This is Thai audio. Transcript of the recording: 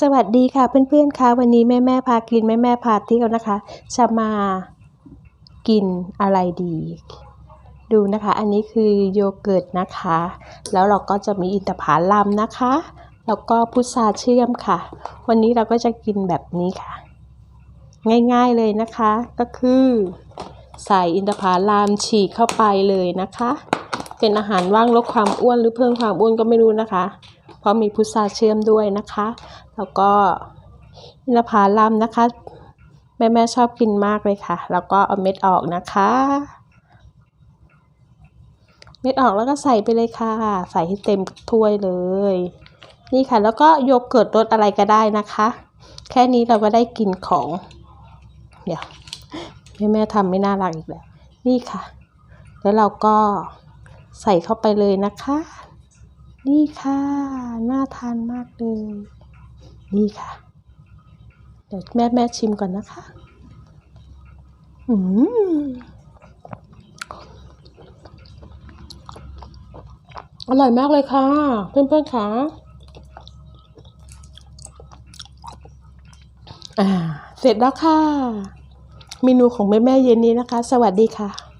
สวัสดีค่ะเพื่อนๆคะวันนี้แม่แม่พากินแม่แม่พาเที่ยวนะคะจะมากินอะไรดี ดูนะคะ อันนี้คือโยเกิร์ตนะคะ แล้วเราก็จะมีอินทผลัมนะคะ แล้วก็พุทราเชื่อมค่ะ วันนี้เราก็จะกินแบบนี้ค่ะ ง่ายๆเลยนะคะ ก็คือใส่อินทผลัมฉีกเข้าไปเลยนะคะ เป็นอาหารว่างลดความอ้วนหรือเพิ่มความอ้วนก็ไม่รู้นะคะ ราะมีพุทราเชื่อมด้วยนะคะ แล้วก็อินทผลัมนะคะ แม่แม่ชอบกินมากเลยค่ะ แล้วก็เอาเม็ดออกนะคะ เม็ดออกแล้วก็ใส่ไปเลยค่ะ ใส่ให้เต็มถ้วยเลย นี่ค่ะ แล้วก็โยเกิร์ตรสอะไรก็ได้นะคะ แค่นี้เราก็ได้กินของ เดี๋ยวแม่แม่ทำไม่น่ารักอีกแล้ว นี่ค่ะ แล้วเราก็ใส่เข้าไปเลยนะคะ นี่ค่ะ น่าทานมากเลย นี่ค่ะ เดี๋ยวแม่แม่ชิมก่อนนะคะ อืมอร่อยมากเลยค่ะ เพื่อนๆค่ะอ่า เสร็จแล้วค่ะ เมนูของแม่แม่เย็นนี้นะคะ สวัสดีค่ะ